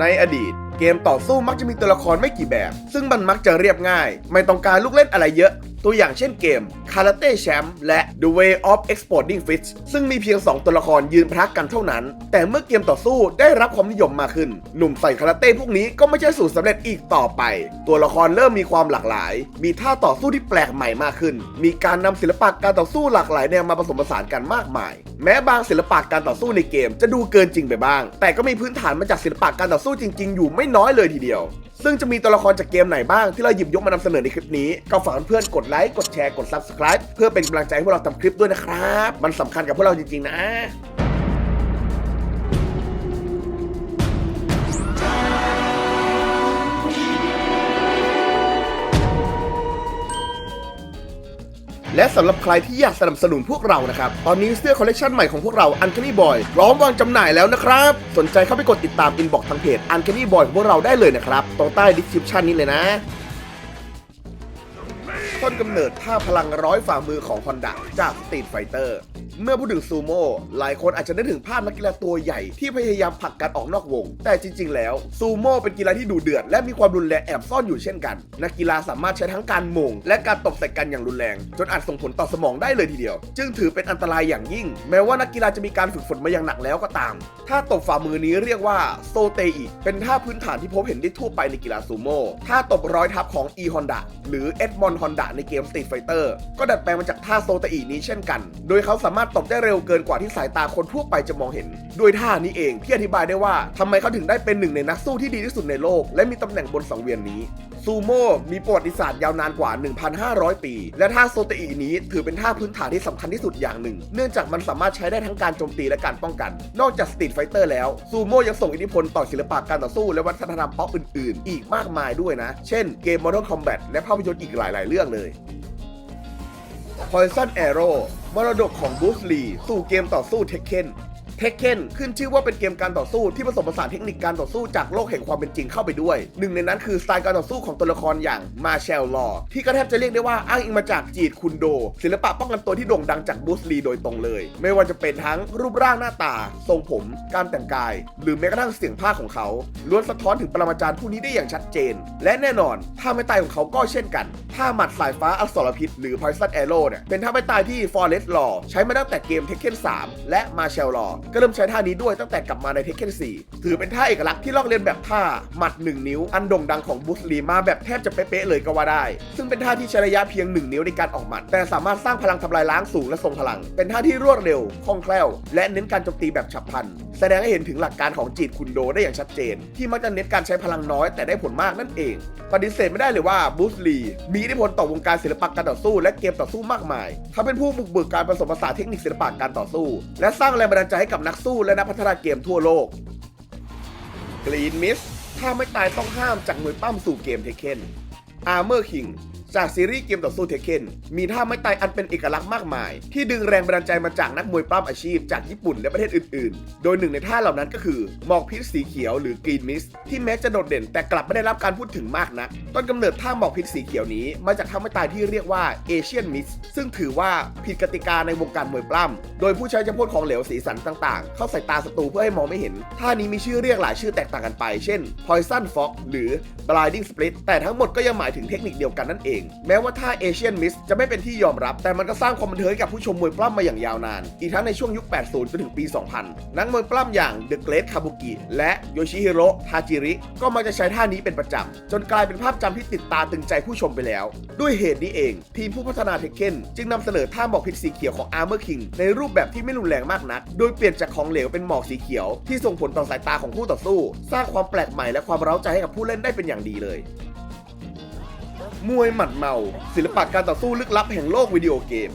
ในอดีต เกมต่อสู้มักจะมีตัวละครไม่กี่แบบ ซึ่งมันมักจะเรียบง่าย ไม่ต้องการลูกเล่นอะไรเยอะ ตัวอย่างเช่นเกม Karate Champ และ The Way of Exploding Fist ซึ่งมีเพียง 2 ตัวละครยืนพักกันเท่านั้น แต่เมื่อเกมต่อสู้ได้รับความนิยมมากขึ้น หนุ่มใส่คาราเต้พวกนี้ก็ไม่ใช่สูตรสำเร็จอีกต่อไป ตัวละครเริ่มมีความหลากหลาย มีท่าต่อสู้ที่แปลกใหม่มากขึ้น มีการนำศิลปะการต่อสู้หลากหลายแนวมาผสมผสานกันมากมาย แม้บางศิลปะการต่อสู้ในเกม จะดูเกินจริงไปบ้าง แต่ก็มีพื้นฐานมาจากศิลปะการต่อสู้จริง ๆ อยู่ไม่น้อยเลยทีเดียว ซึ่งจะมีตัวละครจากเกมไหนบ้างที่เราหยิบยกมานำเสนอในคลิปนี้ ก็ฝากเพื่อนกดไลค์ กดแชร์ กด Subscribe เพื่อเป็นกำลังใจให้พวกเราทำคลิปด้วยนะครับ มันสำคัญกับพวกเราจริงๆนะ และสำหรับใครที่อยากสนับสนุนพวกเรานะครับ ตอนนี้เสื้อคอลเลกชันใหม่ของพวกเรา Uncanny Boy พร้อมวางจำหน่ายแล้วนะครับ สนใจเข้าไปกดติดตามอินบ็อกทางเพจ Uncanny Boy ของพวกเราได้เลยนะครับตรงใต้ดีสคริปชันนี้เลยนะ ต้นกำเนิดท่าพลังร้อยฝ่ามือของฮอนด a จากสต e ี t ไฟเตอร์เมื่อพูดถึงซูโม่หลายคนอาจจะนึกถึงภาพนักกีฬาตัวใหญ่ที่พยายามผลักกันออกนอกวง แต่จริง ๆ แล้วซูโม่เป็นกีฬาที่ดูเดือด และมีความรุนแรงแอบซ่อนอยู่เช่นกัน นักกีฬาสามารถใช้ทั้งการม่งและการตบใส่กันอย่างรุนแรง จนอาจส่งผลต่อสมองได้เลยทีเดียว จึงถือเป็นอันตรายอย่างยิ่ง แม้ว่านักกีฬาจะมีการฝึกฝนมาอย่างหนักแล้วก็ตามท่าตบฝ่ามือนี้เรียกว่าโซเตอิเป็นท่าพื้นฐานที่พบเห็นได้ทั่วไปในกีฬาซูโม่ท่าตบร้อยทับของ e Honda หรือ Edmond ในเกม Street Fighter ก็ดัดแปลงมาจากท่าโซตะอีนี้เช่นกัน โดยเขาสามารถตบได้เร็วเกินกว่าที่สายตาคนทั่วไปจะมองเห็น ด้วยท่านี้เองที่อธิบายได้ว่าทำไมเขาถึงได้เป็นหนึ่งในนักสู้ที่ดีที่สุดในโลก และมีตำแหน่งบนสังเวียนนี้ ซูโม่มีประวัติศาสตร์ยาวนานกว่า 1,500 ปี และท่าโซเตอินี้ถือเป็นท่าพื้นฐานที่สำคัญที่สุดอย่างหนึ่ง เนื่องจากมันสามารถใช้ได้ทั้งการโจมตีและการป้องกัน นอกจากสตรีทไฟเตอร์แล้วซูโม่ยังส่งอิทธิพลต่อศิลปะการต่อสู้และวัฒนธรรมป๊อปอื่นๆ อีกมากมายด้วยนะ เช่นเกม Mortal Kombat และภาพยนตร์อีกหลาย ๆ เรื่องเลย Poison Arrow มรดกของบูสลีสู่เกมต่อสู้เทคเ e น เทคเ e นขึ้นชื่อว่าเป็นเกมการต่อสู้ที่ผสมผสานเทคนิคการต่อสู้จากโลกแห่งความเป็นจริงเข้าไปด้วย หนึ่งในนั้นคือสไตล์การต่อสู้ของตัวละครอย่างมาเชลลอที่ก็แทบจะเรียกได้ว่าอ้างอิงมาจากจีดคุนโด ศิลปะป้องกันตัวที่โด่งดังจากบูสลีโดยตรงเลย ไม่ว่าจะเป็นทั้งรูปร่างหน้าตา ทรงผม การแต่งกาย หรือแม้กระทั่งเสียงภาคของเขาล้วนสะท้อนถึงปรมาจารย์ผู้นี้ได้อย่างชัดเจน และแน่นอนท่าไม่ตายของเขาก็เช่นกันท่าหมัดสายฟ้าอสรพิษหรือ Poison Arrow เนี่ยเป็นท่าไม่ตายที่ Forest Law ใช้มาตั้งแต่เกม Tekken 3 และ Martial Law ก็เริ่มใช้ท่านี้ด้วยตั้งแต่กลับมาใน Tekken 4ถือเป็นท่าเอกลักษณ์ที่ลอกเลียนแบบท่าหมัด 1 นิ้ว อันโด่งดังของบูสลีมาแบบแทบจะเป๊ะๆเลยก็ว่าได้ ซึ่งเป็นท่าที่ใช้ระยะเพียง 1 นิ้วในการออกหมัด แต่สามารถสร้างพลังทำลายล้างสูงและทรงพลัง เป็นท่าที่รวดเร็วคล่องแคล่ว และเน้นการโจมตีแบบฉับพลัน แสดงให้เห็นถึงหลักการของจีดคุนโดได้อย่างชัดเจน ที่มักจะเน้นการใช้พลังน้อยแต่ได้ผลมากนั่นเอง ปฏิเสธไม่ได้เลยว่าบูสลีมีอิทธิพลต่อวงการศิลปะการต่อสู้ และเกมต่อสู้มากมายเขาเป็นผู้บุกเบิกการผสมผสานเทคนิคศิลปะการต่อสู้ และสร้างแรงบันดาลใจให้กับนักสู้และนักพัฒนาเกมทั่วโลกกรีนมิสถ้าไม่ตายต้องห้ามจากมือปั้มสู่เกมเทคเคนอาร์เมอร์คิง จากซีรีส์เกมต่อสู้เทคเ e นมีท่าไม่ตายอันเป็นเอกลักษณ์มากมาย ที่ดึงแรงบันดาลใจมาจากนักมวยปล้ำอาชีพจากญี่ปุ่นและประเทศอื่นๆ โดยหนึ่งในท่าเหล่านั้นก็คือหมอกพิษสีเขียวหรือกรีนมิสที่แม้จะโดดเด่นแต่กลับไม่ได้รับการพูดถึงมากนัก ต้นกำเนิดท่าหมอกพิษสีเขียวนี้มาจากท่าไม่ตายที่เรียกว่าเอเชียนมิสซึ่งถือว่าผิดกติกาในวงการมวยปล้ำโดยผู้ใช้จะพ่นของเหลวสีสันต่าง ๆ เข้าใส่ตาศัตรูเพื่อให้มองไม่เห็น ท่านี้มีชื่อเรียกหลายชื่อแตกต่างกันไป เช่น Poison Fox หรือ Blinding Split แต่ทั้งหมดก็ยังหมายถึงเทคนิคเดียวกันนั่นเองแม้ว่าท่าเอเชียนมิสจะไม่เป็นที่ยอมรับ แต่มันก็สร้างความบันเทิงให้กับผู้ชมมวยปล้ำมาอย่างยาวนาน อีกทั้งในช่วงยุค 80 จนถึงปี 2000 นักมวยปล้ำอย่าง The Great Kabuki และโยชิฮิโร่ทาจิริ ก็มักจะใช้ท่านี้เป็นประจำ จนกลายเป็นภาพจำที่ติดตาตึงใจผู้ชมไปแล้ว ด้วยเหตุนี้เอง ทีมผู้พัฒนาเทคเ e นจึงนำเสนอท่าหมอกพิษสีเขียวของ Armor King ในรูปแบบที่ไม่รุนแรงมากนัก โดยเปลี่ยนจากของเหลวเป็นหมอกสีเขียว ที่ส่งผลต่อสายตาของคู่ต่อสู้ สร้างความแปลกใหม่และความเร้าใจให้กับผู้เล่นได้เป็นอย่างดีเลย มวยหมัดเมา ศิลปะการต่อสู้ลึกลับแห่งโลกวิดีโอเกม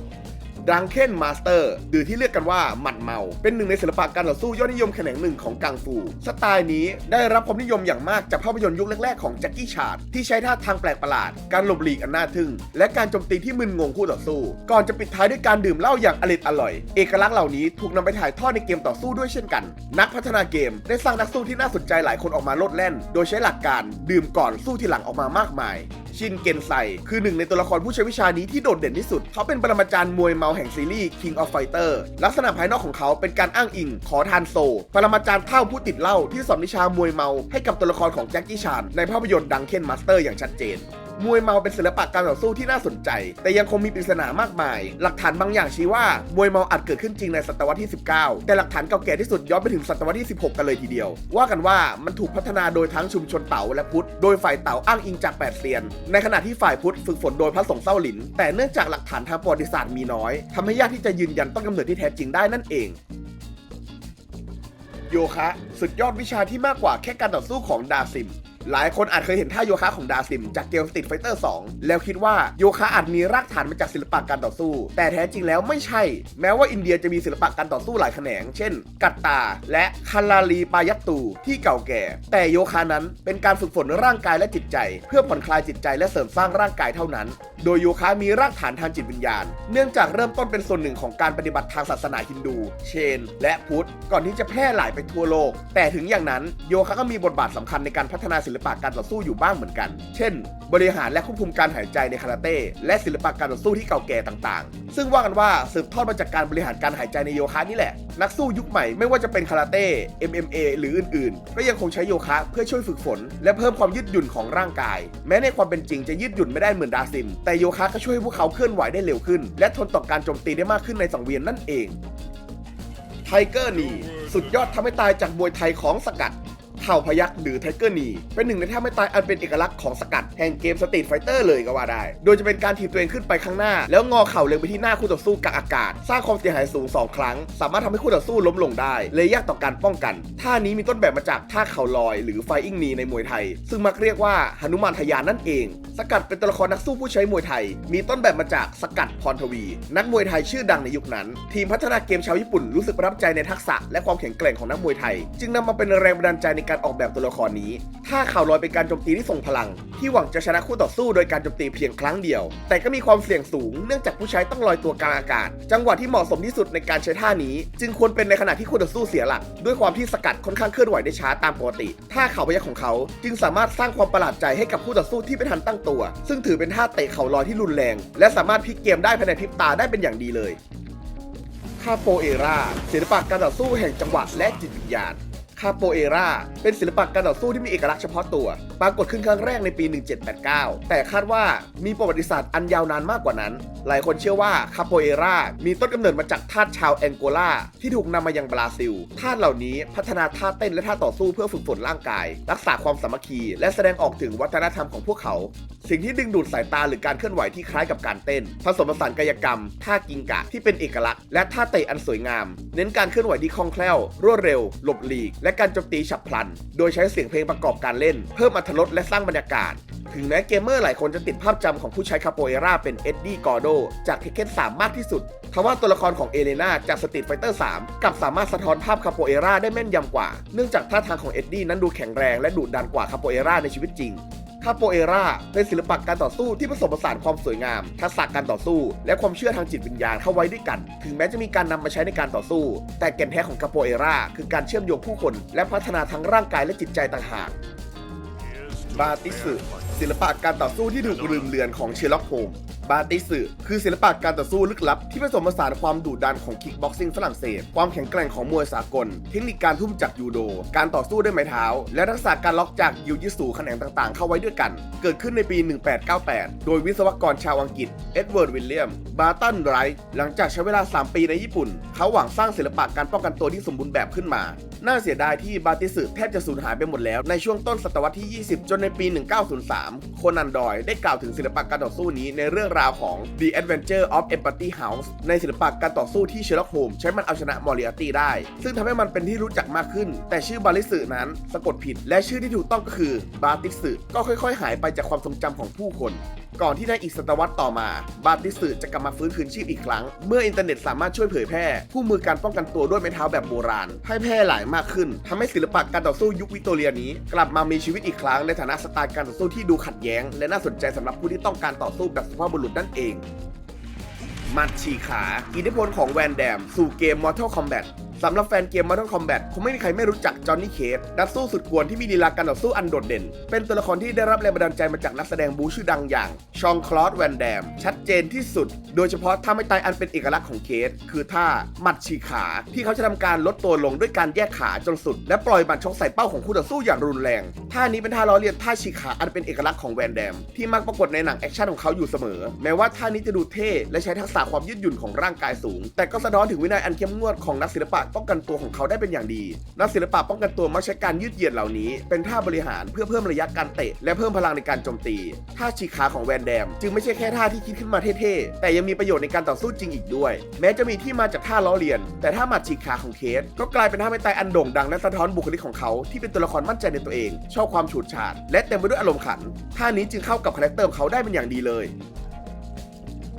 ดังเคนมาสเตอร์หรือที่เรียกกันว่าหมัดเมา เป็นหนึ่งในศิลปะการต่อสู้ยอดนิยมแขนงหนึ่งของกังฟู สไตล์นี้ได้รับความนิยมอย่างมากจากภาพยนตร์ยุคแรกๆของแจ็คกี้ชาร์ดที่ใช้ท่าทางแปลกประหลาด การหลบหลีกอันน่าทึ่ง และการโจมตีที่มึนงงคู่ต่อสู้ ก่อนจะปิดท้ายด้วยการดื่มเหล้าอย่างอริดอร่อย เอกลักษณ์เหล่านี้ถูกนำไปถ่ายทอดในเกมต่อสู้ด้วยเช่นกัน นักพัฒนาเกมได้สร้างนักสู้ที่น่าสนใจหลายคนออกมาโลดแล่น โดยใช้หลักการดื่มก่อนสู้ทีหลังออกมามากมาย ชินเกนไซคือหนึ่งในตัวละครผู้ใช้วิชานี้ที่โดดเด่นที่สุด เขาเป็นปรมาจารย์มวยเมาแห่งซีรีส์ King of Fighter ลักษณะภายนอกของเขาเป็นการอ้างอิง ขอทานโซ ปรมาจารย์เท่าผู้ติดเหล้าที่สอนวิชามวยเมาให้กับตัวละครของแจ็คกี้ชานในภาพยนตร์ดังเคนมาสเตอร์อย่างชัดเจน มวยเมาเป็นศิลปะการต่อสู้ที่น่าสนใจ แต่ยังคงมีปริศนามากมาย หลักฐานบางอย่างชี้ว่ามวยเมาอาจเกิดขึ้นจริงในศตวรรษที่ 19 แต่หลักฐานเก่าแก่ที่สุดย้อนไปถึงศตวรรษที่ 16 กันเลยทีเดียว ว่ากันว่ามันถูกพัฒนาโดยทั้งชุมชนเต๋าและพุทธ โดยฝ่ายเต๋าอ้างอิงจากแปดเซียน ในขณะที่ฝ่ายพุทธฝึกฝนโดยพระสงฆ์เศร้าหลิน แต่เนื่องจากหลักฐานทางประวัติศาสตร์มีน้อยทำให้ยากที่จะยืนยันต้นกำเนิดที่แท้จริงได้นั่นเองโยคะ สุดยอดวิชาที่มากกว่าแค่การต่อสู้ของดาซิม หลายคนอาจเคยเห็นท่าโยคะของดาซิม จากเกม Street Fighter 2แล้วคิดว่าโยคะอาจมีรากฐานมาจากศิลปะการต่อสู้ แต่แท้จริงแล้วไม่ใช่ แม้ว่าอินเดียจะมีศิลปะการต่อสู้หลายแขนง เช่น กัตตา และคาลาลีปายัตตูที่เก่าแก่ แต่โยคะนั้นเป็นการฝึกฝนร่างกายและจิตใจ เพื่อผ่อนคลายจิตใจและเสริมสร้างร่างกายเท่านั้น โดยโยคะมีรากฐานทางจิตวิญญาณ เนื่องจากเริ่มต้นเป็นส่วนหนึ่งของการปฏิบัติทางศาสนาฮินดู เชน และพุทธ ก่อนที่จะแพร่หลายไปทั่วโลก แต่ถึงอย่างนั้นโยคะก็มีบทบาทสำคัญในการพัฒนาศิลปะการต่อสู้อยู่บ้างเหมือนกัน เช่น บริหารและควบคุมการหายใจในคาราเต้และศิลปะการต่อสู้ที่เก่าแก่ต่างๆ ซึ่งว่ากันว่าสืบทอดมาจากการบริหารการหายใจในโยคะนี่แหละ นักสู้ยุคใหม่ไม่ว่าจะเป็นคาราเต้ MMA หรืออื่นๆ ก็ยังคงใช้โยคะเพื่อช่วยฝึกฝน และเพิ่มความยืดหยุ่นของร่างกาย แม้ในความเป็นจริงจะยืดหยุ่นไม่ได้เหมือนดาซิมแต่โยคะก็ช่วยให้พวกเขาเคลื่อนไหวได้เร็วขึ้น และทนต่อการโจมตีได้มากขึ้นในสังเวียนนั่นเองไทเกอร์นีสุดยอดทำให้ตายจากมวยไทยของสกัด เผ่าพยักหรือไทเกอร์นีเป็นหนึ่งในท่าไม่ตายอันเป็นเอกลักษณ์ของสกัดแห่งเกมสตรีทไฟเตอร์เลยก็ว่าได้ โดยจะเป็นการถีบตัวเองขึ้นไปข้างหน้า แล้วงอเข่าเล็งไปที่หน้าคู่ต่อสู้กับอากาศ สร้างความเสียหายสูง 2 ครั้ง สามารถทำให้คู่ต่อสู้ล้มลงได้ เลยยากต่อการป้องกัน ท่านี้มีต้นแบบมาจากท่าเข่าลอย หรือไฟอิงนีในมวยไทย ซึ่งมักเรียกว่าหนุมานทยานนั่นเอง สกัดเป็นตัวละครนักสู้ผู้ใช้มวยไทย มีต้นแบบมาจากสกัดพรทวี นักมวยไทยชื่อดังในยุคนั้น ทีมพัฒนาเกมชาวญี่ปุ่นรู้สึกประทับใจในทักษะและความแข็งแกร่งของนักมวยไทย จึงนำมาเป็นแรงบันดาลใจในการออกแบบตัวละครนี้ท่าเข่าลอยเป็นการโจมตีที่ทรงพลัง ที่หวังจะชนะคู่ต่อสู้โดยการโจมตีเพียงครั้งเดียว แต่ก็มีความเสี่ยงสูงเนื่องจากผู้ใช้ต้องลอยตัวกลางอากาศ จังหวะที่เหมาะสมที่สุดในการใช้ท่านี้ จึงควรเป็นในขณะที่คู่ต่อสู้เสียหลัก ด้วยความที่สกัดค่อนข้างเคลื่อนไหวได้ช้าตามปกติ ท่าเข่าพยักของเขา จึงสามารถสร้างความประหลาดใจให้กับคู่ต่อสู้ที่ไม่ทันตั้งตัว ซึ่งถือเป็นท่าเตะเข่าลอยที่รุนแรง และสามารถพลิกเกมได้ภายในพริบตาได้เป็นอย่างดีเลยคาโปเอราศิลปะการต่อสู้แห่งจังหวะและจิตวิญญาณ คาโปเอราเป็นศิลปะการต่อสู้ที่มีเอกลักษณ์เฉพาะตัว ปรากฏขึ้นครั้งแรกในปี 1789 แต่คาดว่ามีประวัติศาสตร์อันยาวนานมากกว่านั้น หลายคนเชื่อว่าคาโปเอรามีต้นกำเนิดมาจากทาสชาวแองโกลาที่ถูกนำมายังบราซิลทาสเหล่านี้พัฒนาท่าเต้นและท่าต่อสู้เพื่อฝึกฝนร่างกาย รักษาความสามัคคี และแสดงออกถึงวัฒนธรรมของพวกเขา สิ่งที่ดึงดูดสายตาหรือการเคลื่อนไหวที่คล้ายกับการเต้น ผสมผสานกายกรรม ท่ากิงกะที่เป็นเอกลักษณ์และท่าเตะอันสวยงาม เน้นการเคลื่อนไหวที่คล่องแคล่ว รวดเร็ว หลบหลีกและการโจมตีฉับพลัน โดยใช้เสียงเพลงประกอบการเล่น เพิ่มอรรถรสและสร้างบรรยากาศ ถึงแม้เกมเมอร์หลายคนจะติดภาพจำของผู้ใช้คาโปเอราเป็นเอ็ดดี้กอร์โดจากเทคเคน3มากที่สุดทว่าตัวละครของเอเลนาจากสตรีทไฟเตอร์3กลับสามารถสะท้อนภาพคาโปเอราได้แม่นยำกว่า เนื่องจากท่าทางของเอ็ดดี้นั้นดูแข็งแรงและดุดันกว่าคาโปเอราในชีวิตจริง คาโปเอราเป็นศิลปะการต่อสู้ที่ผสมผสานความสวยงาม ทักษะการต่อสู้ และความเชื่อทางจิตวิญญาณเข้าไว้ด้วยกัน ถึงแม้จะมีการนำมาใช้ในการต่อสู้ แต่แก่นแท้ของคาโปเอราคือการเชื่อมโยงผู้คน และพัฒนาทั้งร่างกายและจิตใจต่างหากบาติสึศิลปะการต่อสู้ที่ถูกลืมเลือนของเชลล็อกโฮม บาติสึคือศิลปะการต่อสู้ลึกลับ ที่ผสมผสานความดุดันของคิกบ็อกซิ่งฝรั่งเศส ความแข็งแกร่งของมวยสากล เทคนิคการทุ่มจากยูโด การต่อสู้ด้วยไม้เท้า และทักษะการล็อกจากยูยิสูแขนงต่างๆ เข้าไว้ด้วยกัน เกิดขึ้นในปี 1898 โดยวิศวกรชาวอังกฤษ เอ็ดเวิร์ด วิลเลียม บาร์ตันไรท์หลังจากใช้เวลา 3 ปีในญี่ปุ่น เขาหวังสร้างศิลปะการป้องกันตัวที่สมบูรณ์แบบขึ้นมา น่าเสียดายที่บาติสึแทบจะสูญหายไปหมดแล้วในช่วงต้นศตวรรษที่ 20 จนในปี 1903 โคนันดอยได้กล่าวถึงศิลปะการต่อสู้นี้ในเรื่องราวของ The Adventure of Empathy House ในศิลปะการต่อสู้ที่เชลล็อกโฮมใช้มันเอาชนะมอริอาตี้ได้ ซึ่งทำให้มันเป็นที่รู้จักมากขึ้น แต่ชื่อบาลิสึนั้นสะกดผิด และชื่อที่ถูกต้องก็คือบาติสึก็ค่อย ๆ หายไปจากความทรงจำของผู้คน ก่อนที่ในอีกศตวรรษต่อมา บาติสึจะกลับมาฟื้นคืนชีพอีกครั้ง เมื่ออินเทอร์เน็ตสามารถช่วยเผยแพร่คู่มือการป้องกันตัวด้วยไม้เท้าแบบโบราณ ให้แพร่หลายมากขึ้นทำให้ศิลปะการต่อสู้ยุควิกตอเรียนี้ กลับมามีชีวิตอีกครั้งในฐานะสไตล์การต่อสู้ที่ดูขัดแย้ง และน่าสนใจสำหรับผู้ที่ต้องการต่อสู้แบบสุภาพบุรุษนั่นเองมัดฉีขา อิทธิพลของแวนแดม สู่เกม Mortal Kombat สำหรับแฟนเกม Mortal Kombat คงไม่มีใครไม่รู้จักจอห์นนี่เคสนักสู้สุดกวนที่มีลีลาการต่อสู้อันโดดเด่น เป็นตัวละครที่ได้รับแรงบันดาลใจมาจากนักแสดงบูชื่อดังอย่าง ชองคลอสแวนแดม ชัดเจนที่สุด โดยเฉพาะท่าไม่ตายอันเป็นเอกลักษณ์ของเคสคือท่าหมัดฉีกขา ที่เขาจะทำการลดตัวลงด้วยการแยกขาจนสุด และปล่อยหมัดชกใส่เป้าของคู่ต่อสู้อย่างรุนแรงท่านี้เป็นท่าล้อเลียนท่าฉีกขาอันเป็นเอกลักษณ์ของแวนแดม ที่มักปรากฏในหนังแอคชั่นของเขาอยู่เสมอ แม้ว่าท่านี้จะดูเท่และใช้ทักษะความยืดหยุ่นของร่างกายสูง แต่ก็สะท้อนถึงวินัยอันเข้มงวดของนักศิลปะป้องกันตัวของเขาได้เป็นอย่างดี นักศิลปะป้องกันตัวมักใช้การยืดเหยียดเหล่านี้เป็นท่าบริหารเพื่อเพิ่มระยะการเตะ และเพิ่มพลังในการโจมตี ท่าฉีกขาของแวนแดม จึงไม่ใช่แค่ท่าที่คิดขึ้นมาเท่ๆ แต่ยังมีประโยชน์ในการต่อสู้จริงอีกด้วย แม้จะมีที่มาจากท่าล้อเลียน แต่ท่าหมัดฉีกขาของเคส ก็กลายเป็นท่าไม่ตายอันโด่งดังและสะท้อนบุคลิกของเขาที่เป็นตัวละครมั่นใจในตัวเอง ชอบความฉูดฉาดและเต็มไปด้วยอารมณ์ขัน ท่านี้จึงเข้ากับคาแรคเตอร์ของเขาได้เป็นอย่างดีเลย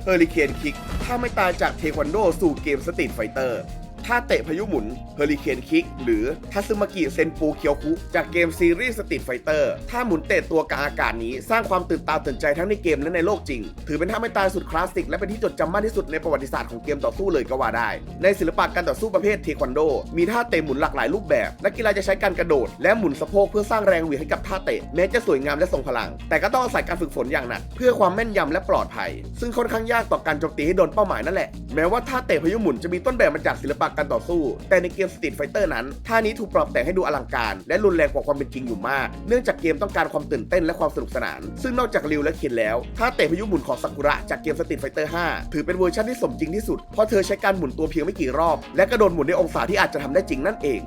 เฮอริเคนคิก ถ้าไม่ตายจากเทควันโดสู่เกมสตรีทไฟเตอร์ ท่าเตะพายุหมุนเฮอริเคนคิก หรือทัซึมากิเซนปูเคียวคุจากเกมซีรีส์สตรีทไฟเตอร์ท่าหมุนเตะตัวกลางอากาศนี้ สร้างความตื่นตาตื่นใจทั้งในเกมและในโลกจริง ถือเป็นท่าไม่ตายสุดคลาสสิกและเป็นที่จดจำมากที่สุดในประวัติศาสตร์ของเกมต่อสู้เลยก็ว่าได้ ในศิลปะการต่อสู้ประเภทเทควันโด มีท่าเตะหมุนหลากหลายรูปแบบ นักกีฬาจะใช้การกระโดด และหมุนสะโพกเพื่อสร้างแรงเหวี่ยงให้กับท่าเตะแม้จะสวยงามและทรงพลัง แต่ก็ต้องอาศัยการฝึกฝนอย่างหนักเพื่อความแม่นยำและปลอดภัย ซึ่งค่อนข้างยากต่อการโจมตีให้โดนเป้าหมายนั่นแหละแม้ว่าท่าเตะพายุหมุนจะมีต้นแบบมาจากศิลปะการต่อสู้ แต่ในเกมสตรีทไฟเตอร์นั้นท่านี้ถูกปรับแต่งให้ดูอลังการ และรุนแรงกว่าความเป็นจริงอยู่มาก เนื่องจากเกมต้องการความตื่นเต้นและความสนุกสนาน ซึ่งนอกจากริวและเคนแล้วท่าเตะพายุหมุนของซากุระจากเกมสตรีทไฟเตอร์5ถือเป็นเวอร์ชันที่สมจริงที่สุดเพราะเธอใช้การหมุนตัวเพียงไม่กี่รอบ และกระโดดหมุนในองศาที่อาจจะทำได้จริงนั่นเอง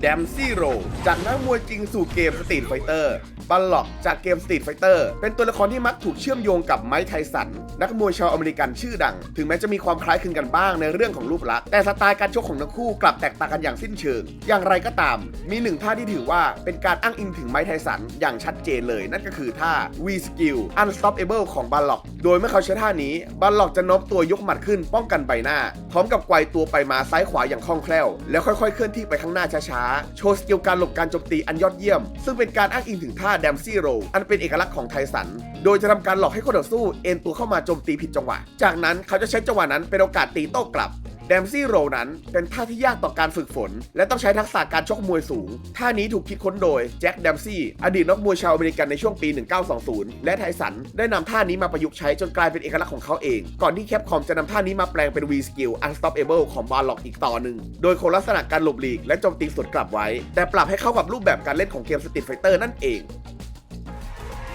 แดมซี่โรจากนักมวยจริงสู่เกมสตรีทไฟเตอร์ บัลล็อกจากเกมสตรีทไฟเตอร์เป็นตัวละครที่มักถูกเชื่อมโยงกับไมค์ไทสัน นักมวยชาวอเมริกันชื่อดัง ถึงแม้จะมีความคล้ายคลึงกันบ้างในเรื่องของรูปลักษณ์แต่สไตล์การชกของทั้งคู่กลับแตกต่างกันอย่างสิ้นเชิง อย่างไรก็ตาม มีหนึ่งท่าที่ถือว่าเป็นการอ้างอิงถึงไมค์ไทสันอย่างชัดเจนเลย นั่นก็คือท่า V skill unstoppable ของบัลล็อก โดยเมื่อเขาใช้ท่านี้บัลล็อกจะโน้มตัวยกหมัดขึ้นป้องกันใบหน้า พร้อมกับไกวตัวไปมาซ้ายขวาอย่างคล่องแคล่ว แล้วค่อยๆเคลื่อนที่ไปข้างหน้าช้าๆ โชว์สกิลการหลบการโจมตีอันยอดเยี่ยม ซึ่งเป็นการอ้างอิงถึงท่าแดมซี่โรอันเป็นเอกลักษณ์ของไทสัน โดยจะทำการหลอกให้คนต่อสู้เอ็นตัวเข้ามาโจมตีผิดจังหวะ จากนั้นเขาจะใช้จังหวะนั้นเป็นโอกาสตีโต้กลับ ดมซี่โรนั้นเป็นท่าที่ยากต่อการฝึกฝน และต้องใช้ทักษะการชกมวยสูง ท่านี้ถูกคิดค้นโดยแจ็คแดมซี่อดีตนักมวยชาวอเมริกันในช่วงปี 1920 และไทสันได้นำท่านี้มาประยุกต์ใช้จนกลายเป็นเอกลักษณ์ของเขาเอง ก่อนที่แคปคอมจะนำท่านี้มาแปลงเป็น V skill unstoppable ของบาร์ล็อกอีกต่อหนึ่ง โดยคงลักษณะการหลบหลีกและโจมตีสวนกลับไว้ แต่ปรับให้เข้ากับรูปแบบการเล่นของเกมสตรีทไฟเตอร์นั่นเอง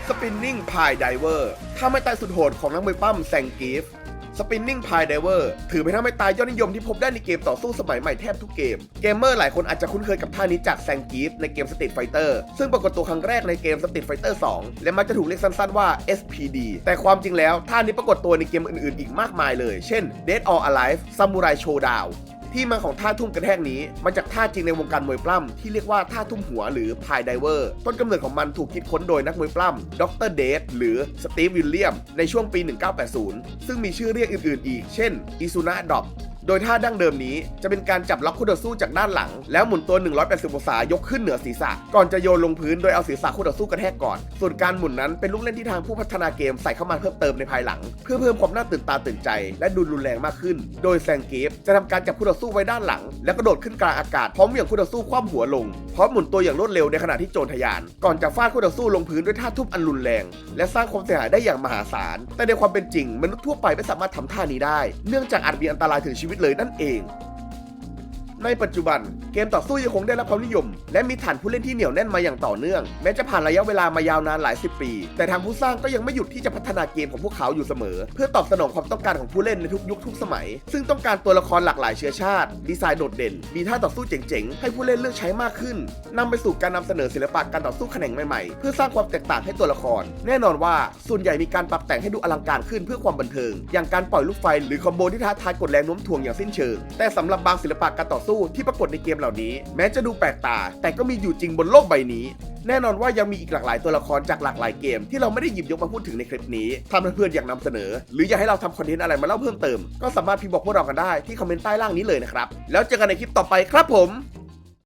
สปินนิ่งพายไดเวอร์ท่าไม่ตายสุดโหดของนักมวยปั้มแซงกีฟ สปินนิ่งพายไดเวอร์ถือเป็นท่าไม้ตายยอดนิยมที่พบได้ในเกมต่อสู้สมัยใหม่แทบทุกเกม เกมเมอร์หลายคนอาจจะคุ้นเคยกับท่านี้จากแซงกีฟในเกมสตรีทไฟเตอร์ซึ่งปรากฏตัวครั้งแรกในเกมสตรีทไฟเตอร์2และมักจะถูกเรียกสั้นๆว่า SPD แต่ความจริงแล้วท่านี้ปรากฏตัวในเกมอื่นๆ อีกมากมายเลย เช่น Dead or Alive Samurai Showdown ที่มาของท่าทุ่มกระแทกนี้มาจากท่าจริงในวงการมวยปล้ำที่เรียกว่าท่าทุ่มหัวหรือพายไดเวอร์ต้นกำเนิดของมันถูกคิดค้นโดยนักมวยปล้ำดรเดทหรือสตีฟวิลเลียมในช่วงปี 1980 ซึ่งมีชื่อเรียกอื่นๆ อีก เช่นอิซุนะดอป โดยท่าดั้งเดิมนี้จะเป็นการจับล็อกคู่ต่อสู้จากด้านหลัง แล้วหมุนตัว 180 องศายกขึ้นเหนือศีรษะ ก่อนจะโยนลงพื้นโดยเอาศีรษะคู่ต่อสู้กระแทกก่อน ส่วนการหมุนนั้นเป็นลูกเล่นที่ทางผู้พัฒนาเกมใส่เข้ามาเพิ่มเติมในภายหลัง เพื่อเพิ่มความน่าตื่นตาตื่นใจ และดูรุนแรงมากขึ้น โดยแซงเกฟจะทำการจับคู่ต่อสู้ไว้ด้านหลัง แล้วกระโดดขึ้นกลางอากาศพร้อมเหวี่ยงคู่ต่อสู้คว่ำหัวลงพร้อมหมุนตัวอย่างรวดเร็วในขณะที่โจรทะยาน ก่อนจะฟาดคู่ต่อสู้ลงพื้นด้วยท่าทุบอันรุนแรง และสร้างความเสียหายได้อย่างมหาศาล แต่ในความเป็นจริงมนุษย์ทั่วไปไม่สามารถทำท่านี้ได้ เนื่องจากอาจมีอันตรายถึงชีวิตเลยนั่นเอง ในปัจจุบันเกมต่อสู้ยังคงได้รับความนิยม และมีฐานผู้เล่นที่เหนียวแน่นมาอย่างต่อเนื่อง แม้จะผ่านระยะเวลามายาวนานหลายสิบปี แต่ทางผู้สร้างก็ยังไม่หยุดที่จะพัฒนาเกมของพวกเขาอยู่เสมอ เพื่อตอบสนองความต้องการของผู้เล่นในทุกยุคทุกสมัย ซึ่งต้องการตัวละครหลากหลายเชื้อชาติ ดีไซน์โดดเด่น มีท่าต่อสู้เจ๋งๆ ให้ผู้เล่นเลือกใช้มากขึ้นนำไปสู่การนำเสนอศิลปะการต่อสู้แขนงใหม่ๆ เพื่อสร้างความแตกต่างให้ตัวละคร แน่นอนว่าส่วนใหญ่มีการปรับแต่งให้ดูอลังการขึ้นเพื่อความบันเทิง อย่างการปล่อยลูกไฟหรือคอมโบที่ท้าทายกดแรงโน้มถ่วงอย่างสิ้นเชิง แต่สำหรับบางศิลปะการต่อสู้ที่ปรากฏในเกมเหล่านี้ แม้จะดูแปลกตา แต่ก็มีอยู่จริงบนโลกใบนี้ แน่นอนว่ายังมีอีกหลากหลายตัวละครจากหลากหลายเกม ที่เราไม่ได้หยิบยกมาพูดถึงในคลิปนี้ถ้าเพื่อนๆอยากนำเสนอ หรืออยากให้เราทำคอนเทนต์อะไรมาเล่าเพิ่มเติมก็สามารถพิมพ์บอกพวกเรากันได้ที่คอมเมนต์ใต้ล่างนี้เลยนะครับแล้วเจอกันในคลิปต่อไปครับผม